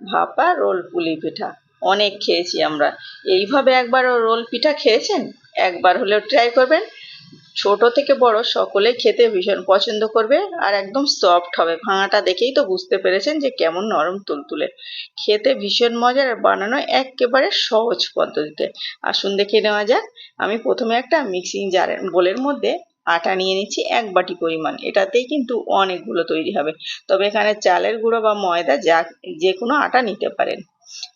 ভাপা, রোল পুলি পিঠা। অনেক খেয়েছি আমরা। এইভাবে একবার রোল পিঠা খেয়েছেন? একবার হলেও ট্রাই করবেন। ছোট থেকে বড় সকলেই খেতে ভীষণ পছন্দ করবে আর একদম সফট হবে। ভাঙাটা দেখেই তো বুঝতে পেরেছেন যে কেমন নরম তুলতুলে। খেতে ভীষণ মজার বানানো একেবারে সহজ পদ্ধতিতে। আসুন দেখে নেওয়া যাক। আমি প্রথমে একটা মিক্সিং জারের বোলের মধ্যে আটা নিয়ে নিচ্ছি এক বাটি পরিমাণ। এটাতেই কিন্তু অনেকগুলো তৈরি হবে। তবে এখানে চালের গুঁড়ো বা ময়দা যা যে কোনো আটা নিতে পারেন।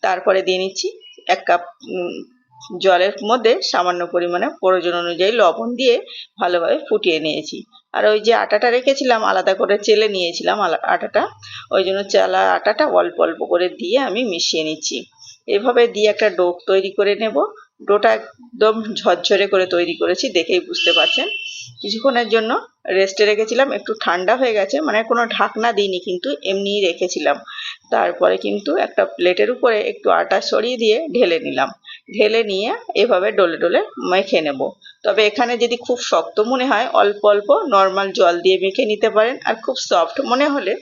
তারপরে দিয়ে নিচ্ছি এক কাপ জলের মধ্যে সামান্য পরিমাণে প্রয়োজন অনুযায়ী লবণ দিয়ে ভালোভাবে ফুটিয়ে নিয়েছি। আর ওই যে আটাটা রেখেছিলাম, আলাদা করে চেলে নিয়েছিলাম আটাটা। ওই জন্য চালা আটাটা অল্প অল্প করে দিয়ে আমি মিশিয়ে নিচ্ছি। এভাবে দিয়ে একটা ডো তৈরি করে নেব। ডোটা একদম ঝরঝরে করে তৈরি করেছি, দেখেই বুঝতে পারছেন। কিছুক্ষণের জন্য রেস্টে রেখেছিলাম, একটু ঠান্ডা হয়ে গেছে মানে কোনো ঢাকনা দিইনি কিন্তু, এমনিই রেখেছিলাম। তারপরে কিন্তু একটা প্লেটের উপরে একটু আটা সরিয়ে দিয়ে ঢেলে নিলাম। ঢেলে নিয়ে এভাবে ডলে ডলে মেখে নেব। তবে এখানে যদি খুব শক্ত মনে হয়, অল্প অল্প নর্মাল জল দিয়ে মেখে নিতে পারেন, আর খুব সফট মনে হলে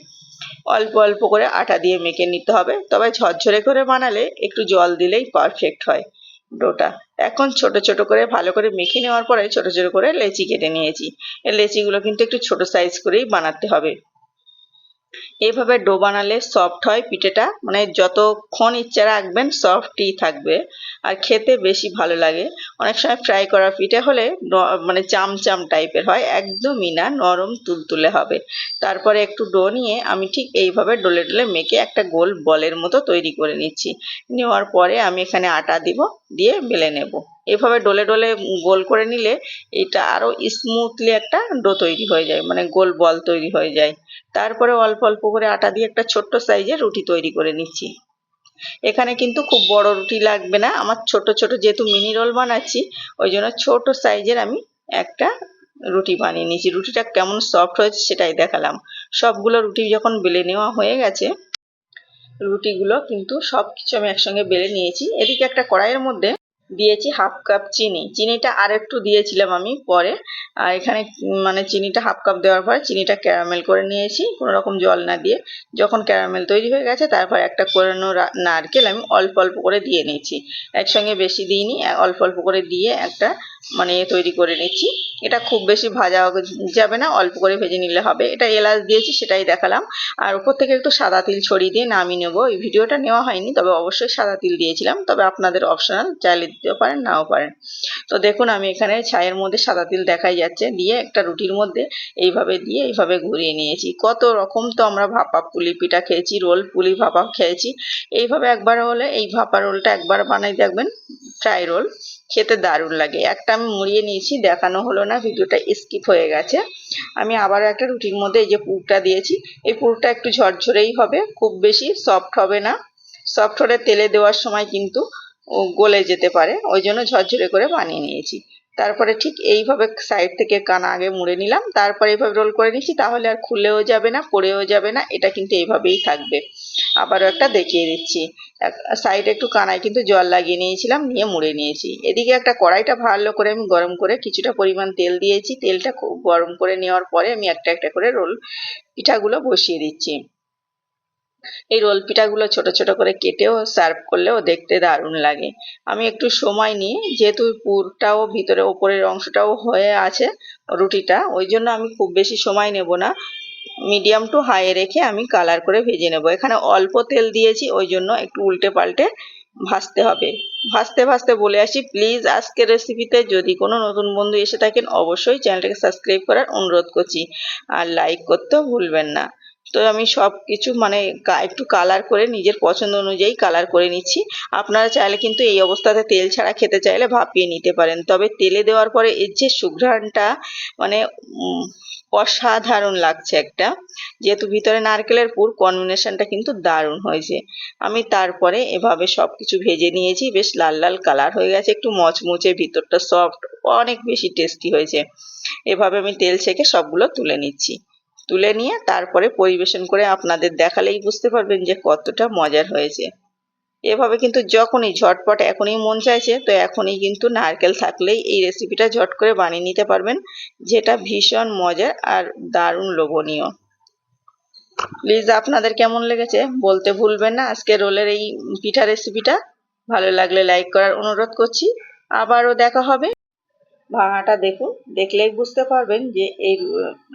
অল্প অল্প করে আটা দিয়ে মেখে নিতে হবে। তবে ঝরঝরে করে বানালে একটু জল দিলেই পারফেক্ট হয়। ডোটা। এখন ছোট ছোট করে, ভালো করে মেখে নেওয়ার পরে ছোট ছোট করে লেচি কেটে নিয়েছি। লেচিগুলো কিন্তু একটু ছোট সাইজ করেই বানাতে হবে। এভাবে ডো বানালে সফট হয় পিঠেটা। মানে যতক্ষণ ইচ্ছা রাখবেন সফটই থাকবে। আর খেতে বেশি ভালো লাগে। অনেক সময় ফ্রাই করা পিঠে হলে মানে চামচাম টাইপের হয়, একদমই না, নরম তুলতুলে হবে। তারপরে একটু ডো নিয়ে আমি ঠিক এইভাবে ডোলে ডোলে মেখে একটা গোল বলের মতো তৈরি করে নিচ্ছি। নেওয়ার পরে আমি এখানে আটা দিব, দিয়ে বেলে নেব। এভাবে ডোলে ডোলে গোল করে নিলে এটা আরও স্মুথলি একটা ডো তৈরি হয়ে যায় মানে গোল বল তৈরি হয়ে যায়। তারপরে অল্প অল্প করে আটা দিয়ে একটা ছোট্ট সাইজের রুটি তৈরি করে নিচ্ছি। এখানে কিন্তু খুব বড় রুটি লাগবে না। আমার ছোট ছোট যেহেতু মিনি রোল বানাচ্ছি, ওই জন্য ছোট সাইজের আমি একটা রুটি বানিয়ে নিয়েছি। রুটিটা কেমন সফট হয়েছে সেটাই দেখালাম। সবগুলো রুটি যখন বেলে নেওয়া হয়ে গেছে, রুটিগুলো কিন্তু সব কিছু আমি একসঙ্গে বেলে নিয়েছি। এদিকে একটা কড়াইয়ের মধ্যে দিয়েছি হাফ কাপ চিনি। চিনিটা আর একটু দিয়েছিলাম আমি পরে। এখানে মানে চিনিটা হাফ কাপ দেওয়ার পরে চিনিটা ক্যারামেল করে নিয়েছি, কোনো রকম জল না দিয়ে। যখন ক্যারামেল তৈরি হয়ে গেছে, তারপর একটা কোরানো নারকেল আমি অল্প অল্প করে দিয়ে নিয়েছি। একসঙ্গে বেশি দিইনি অল্প অল্প করে দিয়ে একটা মানে তৈরি করে নিচ্ছি। এটা খুব বেশি ভাজা যাবে না, অল্প করে ভেজে নিলে হবে। এটা এলাচ দিয়েছি, সেটাই দেখালাম। আর উপর থেকে একটু সাদা তিল ছড়িয়ে দিয়ে নামিয়ে নেব। এই ভিডিওটা নেওয়া হয়নি, তবে অবশ্যই সাদা তিল দিয়েছিলাম। তবে আপনাদের অপশনাল চাইলে দিতেও পারেন, নাও পারেন। তো দেখুন, আমি এখানে ছায়ের মধ্যে সাদা তিল দেখাই যাচ্ছে। দিয়ে একটা রুটির মধ্যে এইভাবে দিয়ে এইভাবে ঘুরিয়ে নিয়েছি। কত রকম তো আমরা ভাপা পুলি পিঠা খেয়েছি, রোল পুলি ভাপা খেয়েছি। এইভাবে একবার হলে এই ভাপা রোলটা একবার বানাই দেখবেন, ফ্রাই রোল। খেতে দারুণ লাগে। একটা আমি মুড়িয়ে নিয়েছি, দেখানো হলো না, ভিডিওটা স্কিপ হয়ে গেছে। আমি আবারও একটা রুটির মধ্যে এই যে পুরটা দিয়েছি, এই পুরটা একটু ঝরঝরেই হবে, খুব বেশি সফট হবে না। সফট হলে তেলে দেওয়ার সময় কিন্তু গলে যেতে পারে, ওই জন্য ঝরঝরে করে বানিয়ে নিয়েছি। তারপরে ঠিক এইভাবে সাইড থেকে কানা আগে মুড়ে নিলাম, তারপরে এইভাবে রোল করে নিচ্ছি তাহলে আর খুলেও যাবে না, পড়েও যাবে না, এটা কিন্তু এইভাবেই থাকবে। আবারও একটা দেখিয়ে দিচ্ছি। সাইডে একটু কানায় কিন্তু জল লাগিয়ে নিয়েছিলাম, নিয়ে মুড়ে নিয়েছি। এদিকে একটা কড়াইটা ভালো করে আমি গরম করে কিছুটা পরিমাণ তেল দিয়েছি, তেলটা খুব গরম করে নেওয়ার পরে আমি একটা একটা করে রোল পিঠাগুলো বসিয়ে দিচ্ছি। এই রোল পিঠাগুলো ছোট ছোট করে কেটেও সার্ভ করলেও দেখতে দারুণ লাগে। আমি একটু সময় নিয়ে, যেহেতু পুরটাও ভিতরে, ওপরের অংশটাও হয়ে আছে রুটিটা, ওই জন্য আমি খুব বেশি সময় নেব না। মিডিয়াম টু হাই রেখে আমি কালার করে ভেজে নেব। এখানে অল্প তেল দিয়েছি, ওই জন্য একটু উল্টে পাল্টে ভাজতে হবে। ভাজতে ভাজতে বলে আসি প্লিজ আজকের রেসিপিতে যদি কোনো নতুন বন্ধু এসে থাকেন, অবশ্যই চ্যানেলটাকে সাবস্ক্রাইব করার অনুরোধ করছি। আর লাইক করতেও ভুলবেন না। তো আমি সব কিছু মানে একটু কালার করে নিজের পছন্দ অনুযায়ী কালার করে নিচ্ছি। আপনারা চাইলে কিন্তু এই অবস্থাতে তেল ছাড়া খেতে চাইলে ভাপিয়ে নিতে পারেন। তবে তেলে দেওয়ার পরে এর যে সুঘ্রাণটা মানে অসাধারণ লাগছে একটা। যেহেতু ভিতরে নারকেলের পুর কম্বিনেশনটা কিন্তু দারুণ হয়েছে। আমি তারপরে এভাবে সব কিছু ভেজে নিয়েছি। বেশ লাল লাল কালার হয়ে গেছে। একটু মচমুচে, ভিতরটা সফট অনেক বেশি টেস্টি হয়েছে। এভাবে আমি তেল ছেঁকে সবগুলো তুলে নিচ্ছি। তুলে নিয়ে তারপরে পরিবেশন করে আপনাদের দেখালেই বুঝতে পারবেন যে কতটা মজার হয়েছে। এভাবে কিন্তু যখনই ঝটপট এখনই মন চাইছে, তো এখনই কিন্তু নারকেল থাকলেই এই রেসিপিটা ঝট করে বানিয়ে নিতে পারবেন, যেটা ভীষণ মজার আর দারুণ লোভনীয়। প্লিজ আপনাদের কেমন লেগেছে বলতে ভুলবেন না, আজকে রোলের এই পিঠা রেসিপিটা ভালো লাগলে লাইক করার অনুরোধ করছি। আবারও দেখা হবে। ভাঙাটা দেখুন, দেখলেই বুঝতে পারবেন যে এই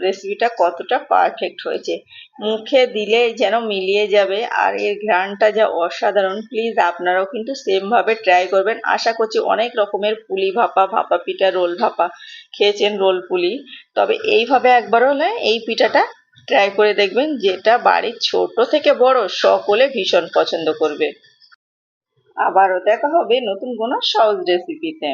রেসিপিটা কতটা পারফেক্ট হয়েছে। মুখে দিলে যেন মিলিয়ে যাবে আর এর ঘ্রাণটা যা অসাধারণ। প্লিজ আপনারাও কিন্তু সেমভাবে ট্রাই করবেন। আশা করছি অনেক রকমের পুলি ভাপা ভাপা পিঠা, রোল ভাপা খেয়েছেন রোল পুলি। তবে এইভাবে একবার হলে এই পিঠাটা ট্রাই করে দেখবেন, যেটা বাড়ির ছোট থেকে বড় সকলে ভীষণ পছন্দ করবে। আবারও দেখা হবে নতুন কোনো সহজ রেসিপিতে